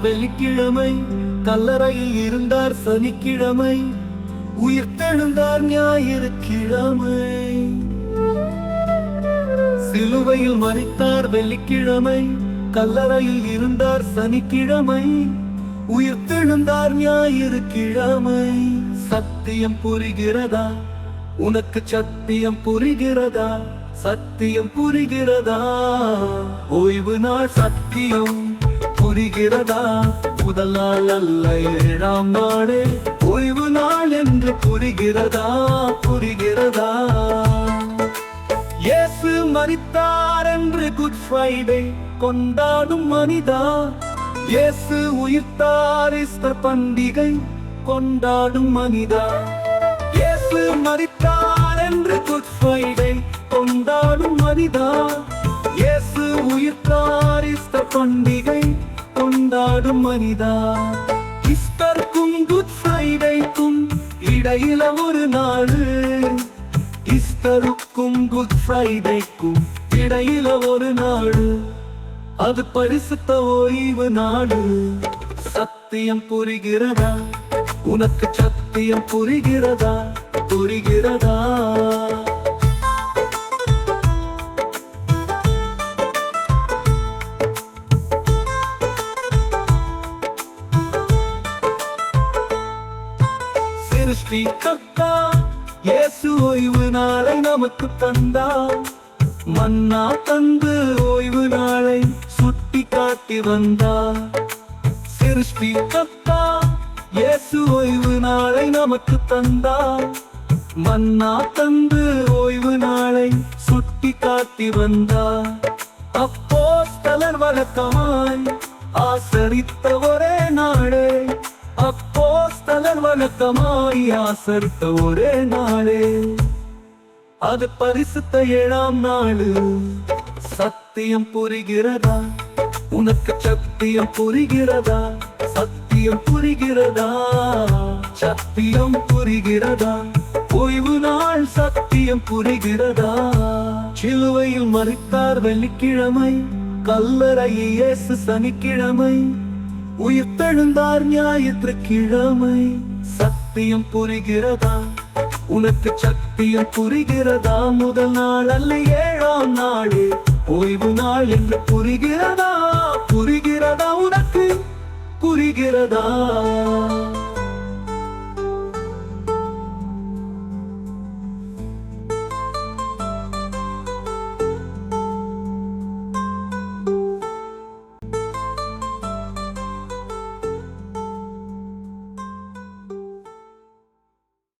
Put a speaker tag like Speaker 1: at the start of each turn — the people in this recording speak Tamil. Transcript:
Speaker 1: வெள்ளிக்கிழமை. கல்லறையில் இருந்தார் சனிக்கிழமை. உயிர்த்தெழுந்தார் ஞாயிற்றுக்கிழமை சிலுவையில் மறித்தார் வெள்ளிக்கிழமை. கல்லறையில் இருந்தார் சனிக்கிழமை. உயிர்த்தெழுந்தார் ஞாயிற்றுக்கிழமை சத்தியம் புரிகிறதா? உனக்கு சத்தியம் புரிகிறதா? சத்தியம் புரிகிறதா? ஓய்வு நாள் சத்தியம். புரிகிறதா? முதல் நாள் அல்ல ஏழாம் நாளே. ஓய்வு நாள் என்று புரிகிறதா? புரிகிறதா? இயேசு மறித்தார் என்று குட் ஃப்ரைடே கொண்டாடும் மனிதா? இயேசு உயிர்த்தார் இஸ்தர் பண்டிகை கொண்டாடும் மனிதா? இயேசு மறித்தார் என்று குட் ஃப்ரைடே கொண்டாடும் மனிதா? இயேசு உயிர்த்தார் இஸ்தர் பண்டிகை கொண்டாடும் மனிதா. ஈஸ்டருக்கும் குட் ஃப்ரைடேக்கும் இடையில ஒரு நாள். ஈஸ்டருக்கும் குட் ஃப்ரைடேக்கும் இடையில ஒரு நாடு அது பரிசுத்த ஓய்வு நாடு சத்தியம் புரிகிறதா? உனக்கு சத்தியம் புரிகிறதா? புரிகிறதா? சிருஷ்டி கத்தா இயேசு ஓய்வு நாளை நமக்கு தந்தார் மன்னா தந்து ஓய்வு நாளை சுட்டி காட்டி வந்தா. சிருஷ்டி கத்தா இயேசு ஓய்வு நாளை நமக்கு தந்தார் மன்னா தந்து ஓய்வு நாளை சுட்டி காட்டி வந்தா. அப்போ அப்போஸ்தலர் வழக்கமாய் ஆசரித்த ஒரே நாளே அப்போஸ்தலர் வழக்கமாய் ஒரே நாளே. அது பரிசுத்த ஏழாம் நாளு. சத்தியம் புரிகிறதா? உனக்கு சத்தியம் புரிகிறதா? சத்தியம் புரிகிறதா? சத்தியம் புரிகிறதா? ஓய்வு நாள் சத்தியம் புரிகிறதா? சிலுவையில் மறித்தார் வெள்ளிக்கிழமை. கல்லறையில் இயேசு சனிக்கிழமை. உயிர்த்தெழுந்தார் ஞாயிற்றுக்கிழமை சத்தியம் புரிகிறதா? உனக்கு சத்தியம் புரிகிறதா? முதல் நாள் அல்ல ஏழாம் நாளே. ஓய்வு நாள் என்று புரிகிறதா? புரிகிறதா உனக்கு? புரிகிறதா?